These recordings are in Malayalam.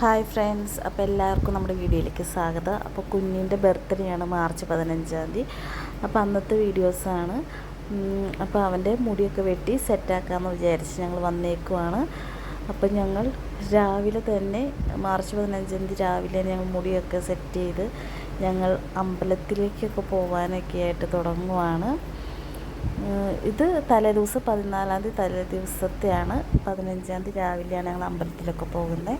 ഹായ് ഫ്രണ്ട്സ് അപ്പോൾ എല്ലാവർക്കും നമ്മുടെ വീഡിയോയിലേക്ക് സ്വാഗതം. അപ്പോൾ കുഞ്ഞിന്റെ ബർത്ത്ഡേ ആണ് മാർച്ച് പതിനഞ്ചാം തീയതി. അപ്പോൾ അന്നത്തെ വീഡിയോസാണ്. അപ്പോൾ അവന്റെ മുടിയൊക്കെ വെട്ടി സെറ്റാക്കാമെന്ന് വിചാരിച്ച് ഞങ്ങൾ വന്നേക്കുവാണ്. അപ്പോൾ ഞങ്ങൾ രാവിലെ തന്നെ മാർച്ച് പതിനഞ്ചാം തീയതി രാവിലെ ഞങ്ങൾ മുടിയൊക്കെ സെറ്റ് ചെയ്ത് ഞങ്ങൾ അമ്പലത്തിലേക്കൊക്കെ പോകാനൊക്കെ ആയിട്ട് തുടങ്ങുവാണ്. ഇത് തലേദിവസം പതിനാലാം തീയതി തലേ ദിവസത്തെയാണ് പതിനഞ്ചാം തീയതി രാവിലെയാണ് ഞങ്ങൾ അമ്പലത്തിലൊക്കെ പോകുന്നത്.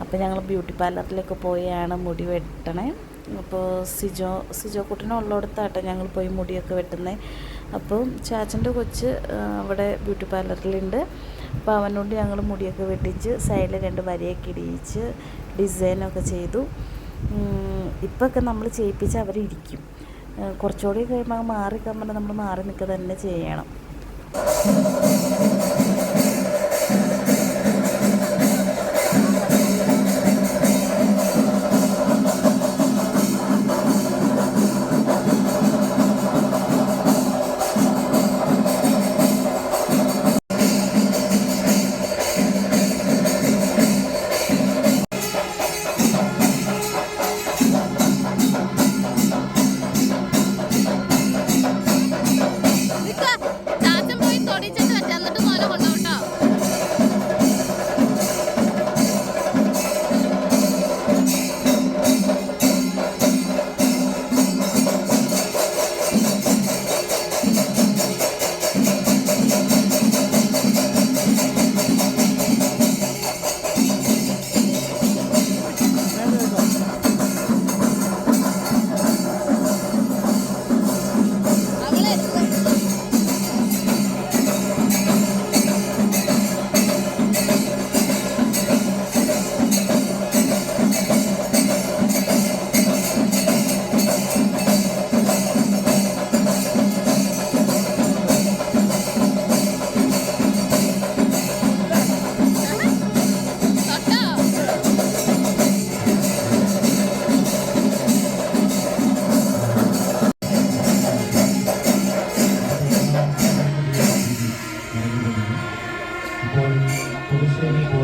അപ്പോൾ ഞങ്ങൾ ബ്യൂട്ടി പാർലറിലൊക്കെ പോയാണ് മുടി വെട്ടണേ. അപ്പോൾ സിജോ സിജോ കുട്ടനുള്ളിടത്താട്ടോ ഞങ്ങൾ പോയി മുടിയൊക്കെ വെട്ടുന്നത് അപ്പോൾ ചാച്ചന്റെ കൊച്ച് അവിടെ ബ്യൂട്ടി പാർലറിലുണ്ട്. അപ്പോൾ അവനോട് ഞങ്ങൾ മുടിയൊക്കെ വെട്ടിച്ച് സൈഡിൽ രണ്ട് വരയൊക്കെ ഇടിയിച്ച് ഡിസൈനൊക്കെ ചെയ്തു. ഇപ്പോഴൊക്കെ നമ്മൾ ചെയ്യിപ്പിച്ച് അവരിരിക്കും. കുറച്ചുകൂടി കഴിയുമ്പോൾ മാറി കഴിയുമ്പോൾ നമ്മൾ മാറി നിൽക്കുക തന്നെ ചെയ്യണം.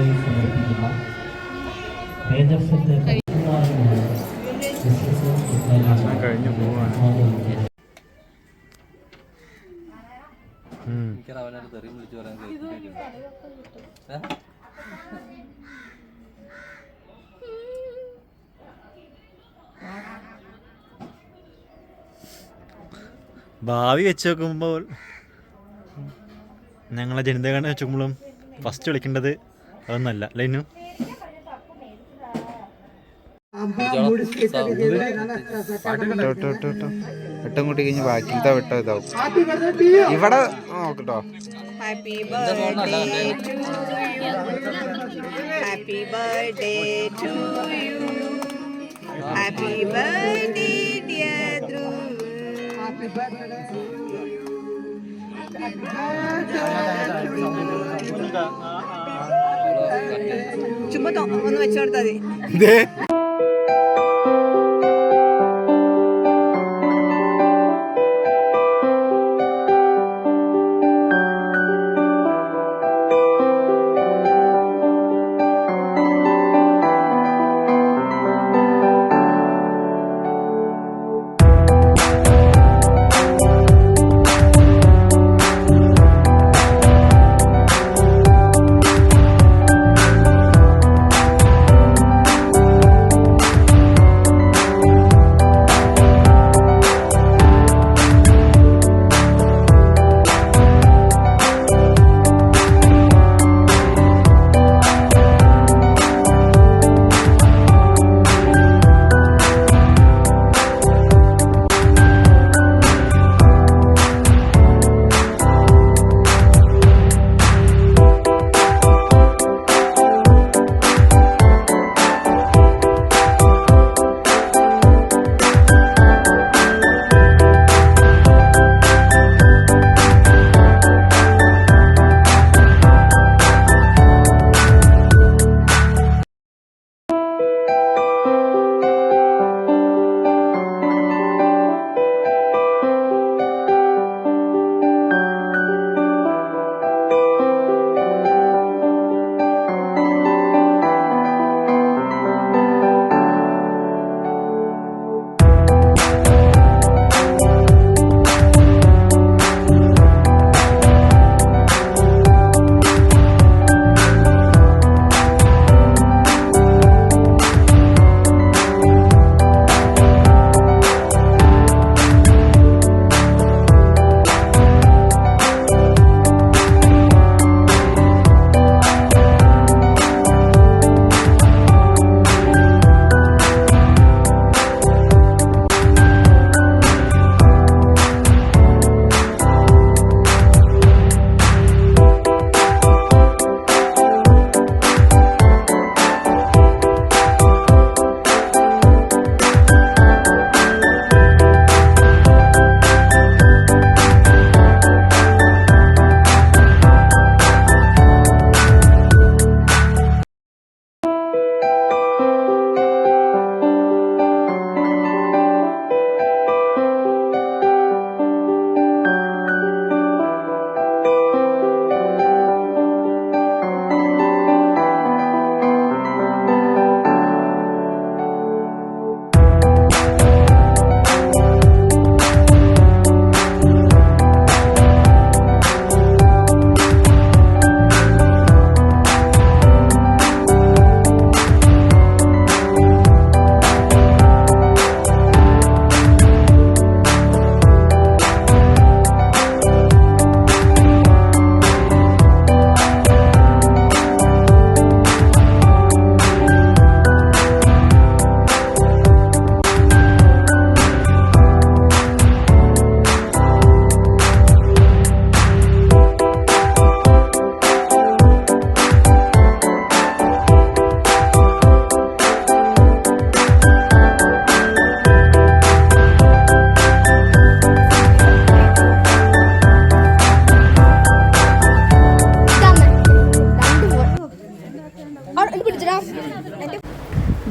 പോയി സമർപ്പിക്കുന്ന മേജർ? ഭാവി വെച്ച് നോക്കുമ്പോൾ ഞങ്ങളെ ജനിതകണ വെച്ച് നോക്കുമ്പോഴും ഫസ്റ്റ് വിളിക്കേണ്ടത് അതൊന്നല്ല. ലൈനു? വെട്ടംകൂട്ടി കഴിഞ്ഞ് ബാക്കി വെട്ടോ ഇതാവും ഇവിടെ നോക്കട്ടോ happy birthday to you happy birthday dear Dhru happy birthday to you happy birthday to you തൊ- ഒന്ന് വെച്ചു കൊടുത്താൽ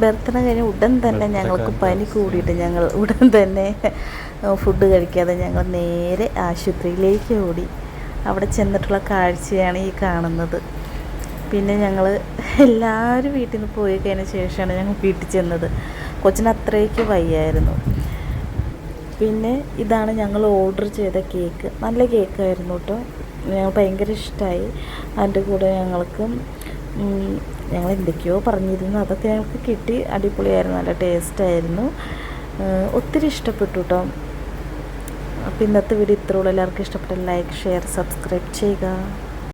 ബർത്ത്ഡേ കഴിഞ്ഞ് ഉടൻ തന്നെ ഞങ്ങൾക്ക് പനി കൂടിയിട്ട് ഞങ്ങൾ ഉടൻ തന്നെ ഫുഡ് കഴിക്കാതെ ഞങ്ങൾ നേരെ ആശുപത്രിയിലേക്ക് ഓടി. അവിടെ ചെന്നിട്ടുള്ള കാഴ്ചയാണ് ഈ കാണുന്നത്. പിന്നെ ഞങ്ങൾ എല്ലാവരും വീട്ടിൽ നിന്ന് പോയി കഴിഞ്ഞ ശേഷമാണ് ഞങ്ങൾ വീട്ടിൽ ചെന്നത്. കൊച്ചിന് അത്രയ്ക്ക് വയ്യായിരുന്നു. പിന്നെ ഇതാണ് ഞങ്ങൾ ഓർഡർ ചെയ്ത കേക്ക് നല്ല കേക്കായിരുന്നു കേട്ടോ. ഞങ്ങൾ ഭയങ്കര ഇഷ്ടമായി അതിന്റെ കൂടെ ഞങ്ങൾക്ക് ഞങ്ങൾ എന്തൊക്കെയോ പറഞ്ഞിരുന്നു. അതൊക്കെ ഞങ്ങൾക്ക് കിട്ടി. അടിപൊളിയായിരുന്നു. നല്ല ടേസ്റ്റായിരുന്നു. ഒത്തിരി ഇഷ്ടപ്പെട്ടു കേട്ടോ അപ്പോൾ ഇന്നത്തെ വീഡിയോ ഇത്രയുള്ളൂ എല്ലാവർക്കും ഇഷ്ടപ്പെട്ട ലൈക്ക് ഷെയർ സബ്സ്ക്രൈബ് ചെയ്യുക.